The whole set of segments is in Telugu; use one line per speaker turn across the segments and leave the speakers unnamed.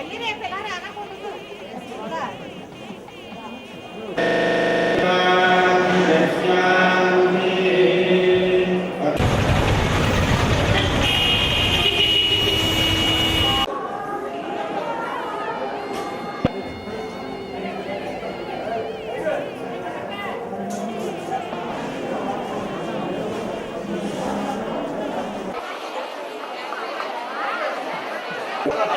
మళ్ళీ రేపు ఇలా రానకూడదు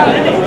స్వామివారికి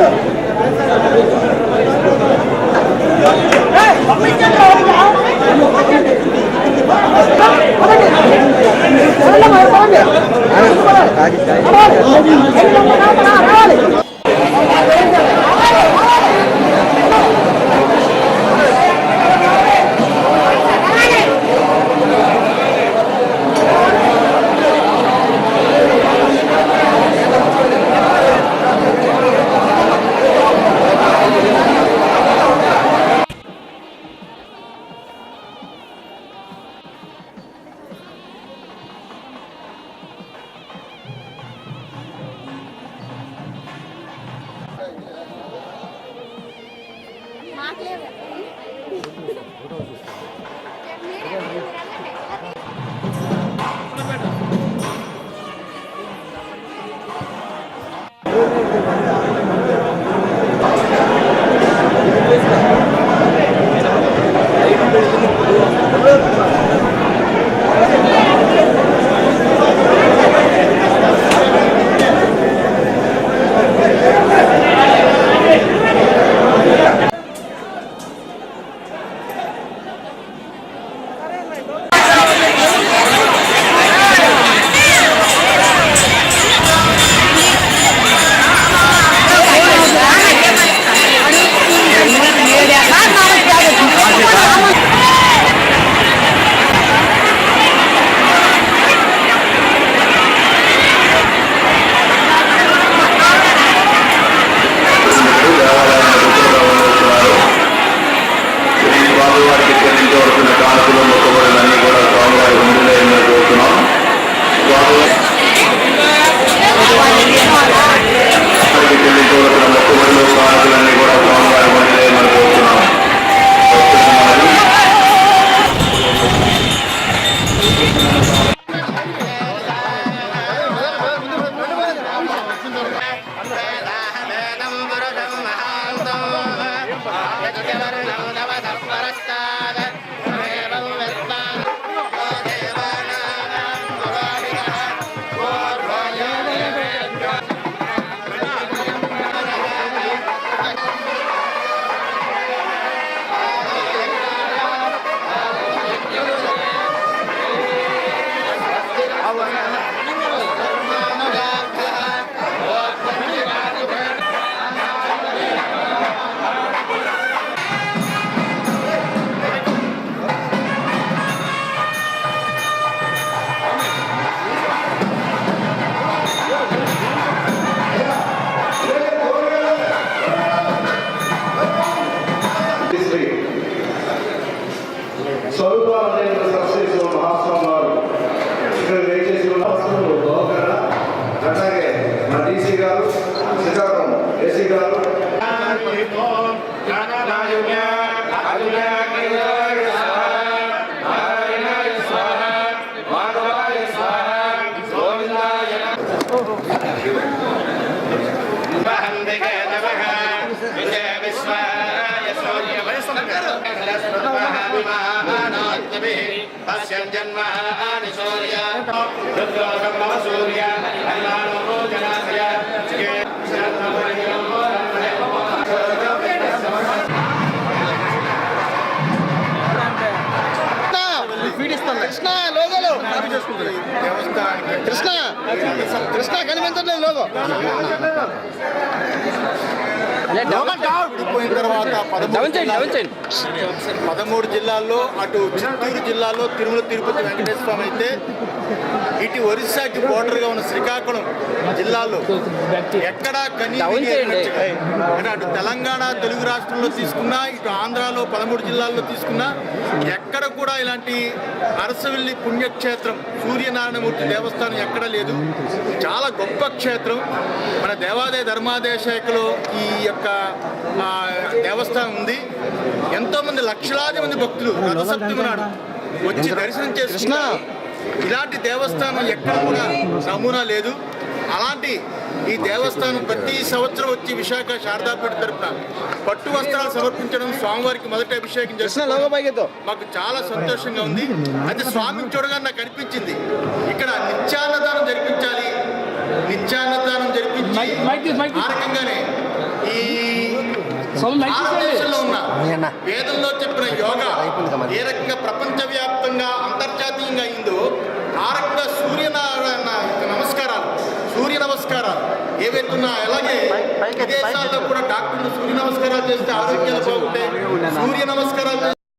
చెల్లించవలసిన కానుకలు arquitectos, स्वरूप सबसे जो महासभा
पश्यन्जन्मानि सूर्य सूर्य अन्नानो जनाशय కృష్ణ లోగోలు కృష్ణ
కృష్ణ కనిపించట్లేదు లోగో
విడిపోయిన తర్వాత పదమూడు జిల్లాల్లో- అటు చిత్తూరు జిల్లాలో తిరుమల తిరుపతి వెంకటేశ్వర స్వామి అయితే ఇటు ఒరిస్సాకి బోర్డర్గా ఉన్న శ్రీకాకుళం జిల్లాలో ఎక్కడా కనీ విని ఎరుగనట్టుగా, అంటే అటు తెలంగాణ తెలుగు రాష్ట్రంలో తీసుకున్నా ఇటు ఆంధ్రాలో పదమూడు జిల్లాల్లో తీసుకున్నా ఎక్కడ కూడా ఇలాంటి అరసవెల్లి పుణ్యక్షేత్రం సూర్యనారాయణమూర్తి దేవస్థానం ఎక్కడ లేదు. చాలా గొప్ప క్షేత్రం. మన దేవాదాయ ధర్మాదాయ శాఖలో ఈ యొక్క ఆ, దేవస్థానం ఉంది. ఎంతో మంది లక్షలాది మంది భక్తులు రథసప్తమి నాడు వచ్చి దర్శనం చేసుకున్నారు ఇలాంటి దేవస్థానం ఎక్కడ కూడా నమూనా లేదు. అలాంటి ఈ దేవస్థానం ప్రతి సంవత్సరం వచ్చి విశాఖ శారదాపీఠ తరపున పట్టు వస్త్రాలు సమర్పించడం స్వామివారికి మొదటి అభిషేకం
పైకెత్తు
మాకు చాలా సంతోషంగా ఉంది. అయితే స్వామిని చూడగానే నాకు అనిపించింది ఇక్కడ నిత్యాన్నదానం జరిపించాలి. నిత్యాన్నదానం జరిపించి ఆ రకంగానే ఈ భారతదేశంలో ఉన్న వేదంలో చెప్పిన యోగా ఏ రకంగా ప్రపంచవ్యాప్తంగా అంతర్జాతీయంగా అయిందో ఆ రకంగా సూర్యనారాయణ నమస్కారాలు సూర్య నమస్కారాలు ఏవైతే ఉన్నా అలాగే విదేశాల్లో కూడా డాక్టర్లు సూర్య నమస్కారాలు చేస్తే ఆరోగ్యాలు బాగుంటాయి. సూర్య నమస్కారాలు చేస్తే